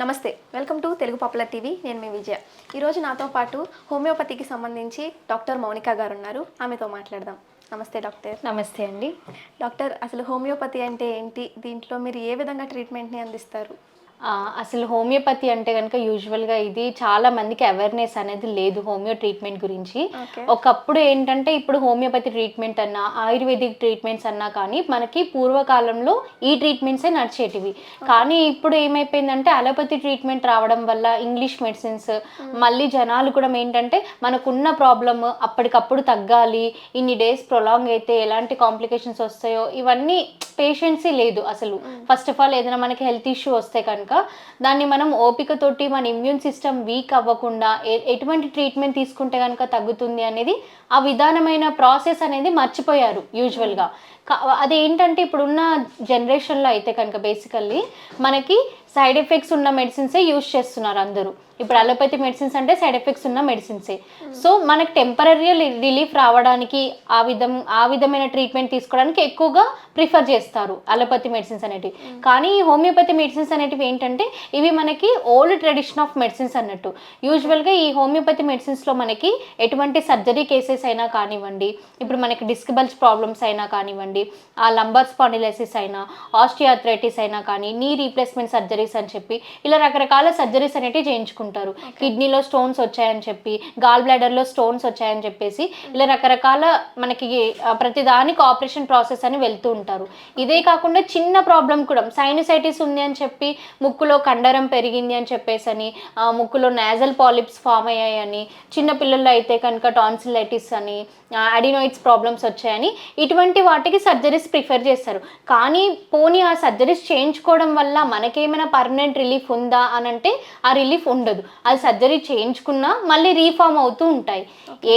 నమస్తే welcome to Telugu popular TV. నేను మీ విజయ. ఈరోజు నాతో పాటు హోమియోపతికి సంబంధించి డాక్టర్ మౌనిక గారు ఉన్నారు. ఆమెతో మాట్లాడదాం. నమస్తే డాక్టర్. నమస్తే అండి. డాక్టర్ అసలు హోమియోపతి అంటే ఏంటి? దీంట్లో మీరు ఏ విధంగా ట్రీట్మెంట్ని అందిస్తారు? అసలు హోమియోపతి అంటే కనుక యూజువల్గా ఇది చాలా మందికి అవేర్నెస్ అనేది లేదు హోమియో ట్రీట్మెంట్ గురించి. ఒకప్పుడు ఏంటంటే ఇప్పుడు హోమియోపతి ట్రీట్మెంట్ అన్నా ఆయుర్వేదిక్ ట్రీట్మెంట్స్ అన్నా కానీ మనకి పూర్వకాలంలో ఈ ట్రీట్మెంట్సే నడిచేటివి. కానీ ఇప్పుడు ఏమైపోయిందంటే అలోపతి ట్రీట్మెంట్ రావడం వల్ల ఇంగ్లీష్ మెడిసిన్స్ మళ్ళీ జనాలు కూడా ఏంటంటే మనకున్న ప్రాబ్లమ్ అప్పటికప్పుడు తగ్గాలి ఇన్ని డేస్ ప్రొలాంగ్ అయితే ఎలాంటి కాంప్లికేషన్స్ వస్తాయో ఇవన్నీ పేషెన్సీ లేదు అసలు. ఫస్ట్ ఆఫ్ ఆల్ ఏదైనా మనకి హెల్త్ ఇష్యూ వస్తే కనుక దాన్ని మనం ఓపికతోటి మన ఇమ్యూన్ సిస్టమ్ వీక్ అవ్వకుండా ఎటువంటి ట్రీట్మెంట్ తీసుకుంటే కనుక తగ్గుతుంది అనేది ఆ విధానమైన ప్రాసెస్ అనేది మర్చిపోయారు యూజువల్గా అదేంటంటే ఇప్పుడున్న జనరేషన్లో అయితే కనుక బేసికల్లీ మనకి సైడ్ ఎఫెక్ట్స్ ఉన్న మెడిసిన్సే యూజ్ చేస్తున్నారు అందరూ. ఇప్పుడు అలోపతి మెడిసిన్స్ అంటే సైడ్ ఎఫెక్ట్స్ ఉన్న మెడిసిన్సే సో మనకి టెంపరీ రిలీఫ్ రావడానికి ఆ విధం ఆ విధమైన ట్రీట్మెంట్ తీసుకోవడానికి ఎక్కువగా ప్రిఫర్ చేస్తారు అలోపతి మెడిసిన్స్ అనేటివి. కానీ ఈ హోమియోపతి మెడిసిన్స్ అనేటివి ఏంటంటే ఇవి మనకి ఓల్డ్ ట్రెడిషన్ ఆఫ్ మెడిసిన్స్ అన్నట్టు. యూజువల్గా ఈ హోమియోపతి మెడిసిన్స్లో మనకి ఎటువంటి సర్జరీ కేసెస్ అయినా కానివ్వండి ఇప్పుడు మనకి డిస్కబల్స్ ప్రాబ్లమ్స్ అయినా కానివ్వండి ఆ లంబర్ స్పాండిలైసిస్ అయినా ఆస్టియాథ్రైటిస్ అయినా కానీ నీ రీప్లేస్మెంట్ సర్జరీస్ అని చెప్పి ఇలా రకరకాల సర్జరీస్ అనేటివి చేయించుకుంటారు. కిడ్నీలో స్టోన్స్ వచ్చాయని చెప్పి గాల్ బ్లాడర్లో స్టోన్స్ వచ్చాయని చెప్పేసి ఇలా రకరకాల మనకి ప్రతిదానికి ఆపరేషన్ ప్రాసెస్ అని వెళ్తూ ఉంటారు. ఇదే కాకుండా చిన్న ప్రాబ్లం కూడా సైనసైటిస్ ఉంది అని చెప్పి ముక్కులో కండరం పెరిగింది అని చెప్పేసి అని ముక్కులో నేజల్ పాలిప్స్ ఫామ్ అయ్యాయని చిన్న పిల్లల్లో అయితే కనుక టాన్సిలైటిస్ అని అడినోయిడ్స్ ప్రాబ్లమ్స్ వచ్చాయని ఇటువంటి వాటికి సర్జరీస్ ప్రిఫర్ చేస్తారు. కానీ పోనీ ఆ సర్జరీస్ చేయించుకోవడం వల్ల మనకేమైనా పర్మనెంట్ రిలీఫ్ ఉందా అని అంటే ఆ రిలీఫ్ ఉండదు. అది సర్జరీ చేయించుకున్నా మళ్ళీ రీఫామ్ అవుతూ ఉంటాయి.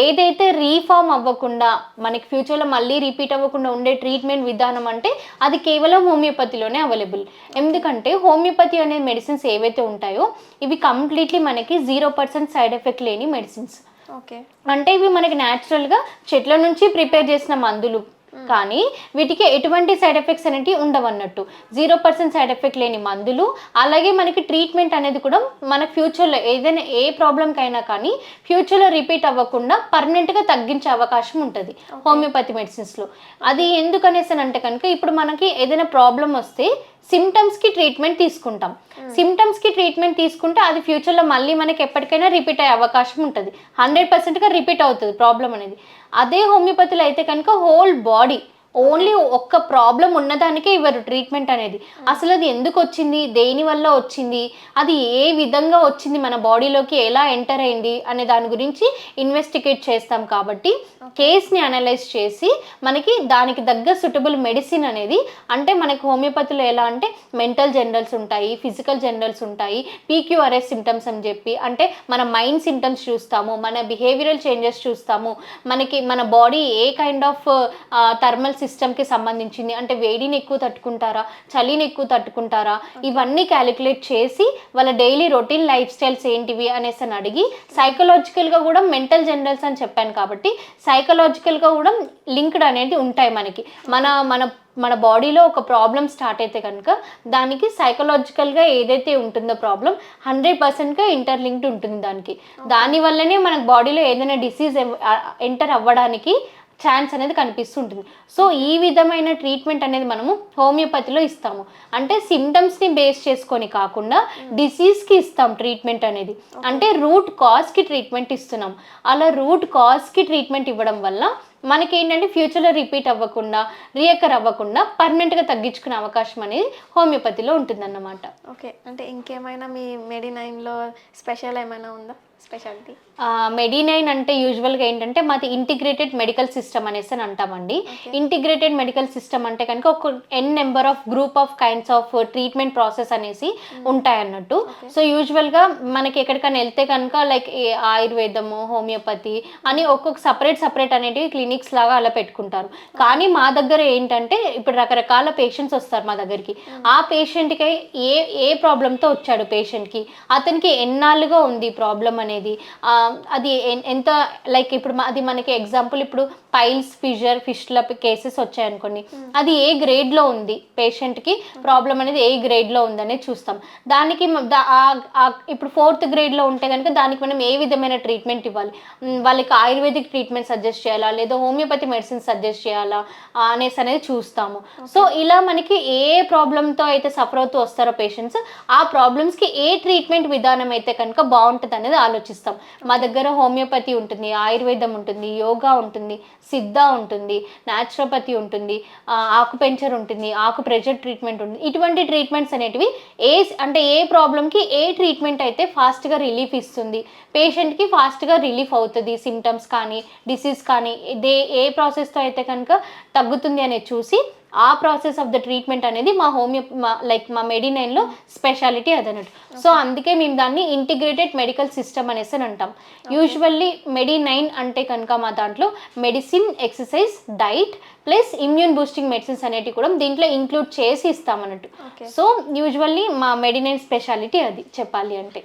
ఏదైతే రీఫామ్ అవ్వకుండా మనకి ఫ్యూచర్లో మళ్ళీ రిపీట్ అవ్వకుండా ఉండే ట్రీట్మెంట్ విధానం అంటే అది కేవలం హోమియోపతిలోనే అవైలబుల్. ఎందుకంటే హోమియోపతి అనే మెడిసిన్స్ ఏవైతే ఉంటాయో ఇవి కంప్లీట్లీ మనకి జీరో పర్సెంట్ సైడ్ ఎఫెక్ట్ లేని మెడిసిన్స్. ఓకే. అంటే ఇవి మనకి న్యాచురల్గా చెట్ల నుంచి ప్రిపేర్ చేసిన మందులు కానీ వీటికి ఎటువంటి సైడ్ ఎఫెక్ట్స్ అనేవి ఉండవన్నట్టు. జీరో పర్సెంట్ సైడ్ ఎఫెక్ట్ లేని మందులు అలాగే మనకి ట్రీట్మెంట్ అనేది కూడా మన ఫ్యూచర్లో ఏదైనా ఏ ప్రాబ్లంకైనా కానీ ఫ్యూచర్లో రిపీట్ అవ్వకుండా పర్మనెంట్గా తగ్గించే అవకాశం ఉంటుంది హోమియోపతి మెడిసిన్స్లో. అది ఎందుకనేసి అంటే కనుక ఇప్పుడు మనకి ఏదైనా ప్రాబ్లం వస్తే సిమ్టమ్స్కి ట్రీట్మెంట్ తీసుకుంటాం. సిమ్టమ్స్కి ట్రీట్మెంట్ తీసుకుంటే అది ఫ్యూచర్లో మళ్ళీ మనకి ఎప్పటికైనా రిపీట్ అయ్యే అవకాశం ఉంటుంది. హండ్రెడ్ పర్సెంట్గా రిపీట్ అవుతుంది ప్రాబ్లం అనేది. అదే హోమియోపతిలో అయితే కనుక హోల్ బాడీ ఓన్లీ ఒక్క ప్రాబ్లం ఉన్నదానికే ఇవ్వరు ట్రీట్మెంట్ అనేది. అసలు అది ఎందుకు వచ్చింది? దేని వల్ల వచ్చింది? అది ఏ విధంగా వచ్చింది? మన బాడీలోకి ఎలా ఎంటర్ అయింది? అనే దాని గురించి ఇన్వెస్టిగేట్ చేస్తాం కాబట్టి కేస్ని అనలైజ్ చేసి మనకి దానికి తగ్గ సుటబుల్ మెడిసిన్ అనేది అంటే మనకి హోమియోపతిలో ఎలా అంటే మెంటల్ జనరల్స్ ఉంటాయి ఫిజికల్ జనరల్స్ ఉంటాయి పీక్యూఆర్ఎస్ సిమ్టమ్స్ అని చెప్పి అంటే మన మైండ్ సిమ్టమ్స్ చూస్తాము మన బిహేవియరల్ చేంజెస్ చూస్తాము మనకి మన body a kind of thermal సిస్టమ్కి సంబంధించింది. అంటే వేడిని ఎక్కువ తట్టుకుంటారా చలిని ఎక్కువ తట్టుకుంటారా ఇవన్నీ క్యాలిక్యులేట్ చేసి వాళ్ళ డైలీ రొటీన్ లైఫ్ స్టైల్స్ ఏంటివి అనేసి అని అడిగి సైకలాజికల్గా కూడా మెంటల్ జనరల్స్ అని చెప్పాను కాబట్టి సైకలాజికల్గా కూడా లింక్డ్ అనేది ఉంటాయి మనకి. మన మన మన బాడీలో ఒక ప్రాబ్లం స్టార్ట్ అయితే కనుక దానికి సైకలాజికల్గా ఏదైతే ఉంటుందో ప్రాబ్లం హండ్రెడ్ పర్సెంట్గా ఇంటర్లింక్డ్ ఉంటుంది దానికి. దానివల్లనే మనకు బాడీలో ఏదైనా డిసీజ్ ఎంటర్ అవ్వడానికి ఛాన్స్ అనేది కనిపిస్తుంటుంది. సో ఈ విధమైన ట్రీట్మెంట్ అనేది మనము హోమియోపతిలో ఇస్తాము. అంటే సిమ్టమ్స్ని బేస్ చేసుకొని కాకుండా డిసీజ్కి ఇస్తాం ట్రీట్మెంట్ అనేది. అంటే రూట్ కాజ్కి ట్రీట్మెంట్ ఇస్తున్నాం. అలా రూట్ కాజ్కి ట్రీట్మెంట్ ఇవ్వడం వల్ల మనకి ఏంటంటే ఫ్యూచర్లో రిపీట్ అవ్వకుండా రియకర్ అవ్వకుండా పర్మనెంట్గా తగ్గించుకునే అవకాశం అనేది హోమియోపతిలో ఉంటుందన్నమాట. ఓకే అంటే ఇంకేమైనా మీ మెడినైన్లో స్పెషల్ ఏమైనా ఉందా? స్పెషాలిటీ మెడినైన్ అంటే యూజువల్గా ఏంటంటే మాది ఇంటిగ్రేటెడ్ మెడికల్ సిస్టమ్ అనేసి అని అంటామండి. ఇంటిగ్రేటెడ్ మెడికల్ సిస్టమ్ అంటే కనుక ఒక n number of group of kinds of treatment process అనేసి ఉంటాయి అన్నట్టు సో యూజువల్గా మనకి ఎక్కడికైనా వెళ్తే కనుక లైక్ ఆయుర్వేదము హోమియోపతి అని ఒక్కొక్క సపరేట్ సపరేట్ అనేటివి క్లినిక్స్ లాగా అలా పెట్టుకుంటారు. కానీ మా దగ్గర ఏంటంటే ఇప్పుడు రకరకాల పేషెంట్స్ వస్తారు మా దగ్గరికి. ఆ పేషెంట్కి ఏ ఏ ప్రాబ్లంతో వచ్చాడు పేషెంట్కి అతనికి ఎన్నాళ్ళుగా ఉంది ప్రాబ్లం అనేది. అది ఎంత లైక్ ఇప్పుడు అది మనకి ఎగ్జాంపుల్ ఇప్పుడు పైల్స్ ఫిజర్ ఫిష్ల కేసెస్ వచ్చాయనుకోండి. అది ఏ గ్రేడ్లో ఉంది పేషెంట్కి? ప్రాబ్లం అనేది ఏ గ్రేడ్లో ఉందనేది చూస్తాం. దానికి ఇప్పుడు ఫోర్త్ గ్రేడ్లో ఉంటే కనుక దానికి మనం ఏ విధమైన ట్రీట్మెంట్ ఇవ్వాలి? వాళ్ళకి ఆయుర్వేదిక్ ట్రీట్మెంట్ సజెస్ట్ చేయాలా? లేదా హోమియోపతి మెడిసిన్ సజెస్ట్ చేయాలా? అనేసి అనేది చూస్తాము. సో ఇలా మనకి ఏ ప్రాబ్లంతో అయితే సఫర్ అవుతూ వస్తారో పేషెంట్స్ ఆ ప్రాబ్లమ్స్కి ఏ ట్రీట్మెంట్ విధానం అయితే కనుక బాగుంటుంది అనేది ఆలోచిస్తాం. మా దగ్గర హోమియోపతి ఉంటుంది ఆయుర్వేదం ఉంటుంది యోగా ఉంటుంది సిద్ధ ఉంటుంది న్యాచురోపతి ఉంటుంది ఆకుపెంచర్ ఉంటుంది ఆకు ప్రెషర్ ట్రీట్మెంట్ ఉంటుంది. ఇటువంటి ట్రీట్మెంట్స్ అనేటివి ఏ అంటే ఏ ప్రాబ్లంకి ఏ ట్రీట్మెంట్ అయితే ఫాస్ట్గా రిలీఫ్ ఇస్తుంది పేషెంట్కి ఫాస్ట్గా రిలీఫ్ అవుతుంది సిమ్టమ్స్ కానీ డిసీజ్ కానీ దే ఏ ప్రాసెస్తో అయితే కనుక తగ్గుతుంది అనేది చూసి ఆ ప్రాసెస్ ఆఫ్ ద ట్రీట్మెంట్ అనేది మా హోమియో మా లైక్ మా మెడినైన్లో స్పెషాలిటీ అదనట్టు సో అందుకే మేము దాన్ని ఇంటిగ్రేటెడ్ మెడికల్ సిస్టమ్ అనేసి అని అంటాం. యూజువల్లీ మెడినైన్ అంటే కనుక మా దాంట్లో medicine exercise diet plus immune boosting medicines అనేటివి కూడా దీంట్లో ఇంక్లూడ్ చేసి ఇస్తామన్నట్టు సో యూజువల్లీ మా మెడినైన్ స్పెషాలిటీ అది చెప్పాలి అంటే.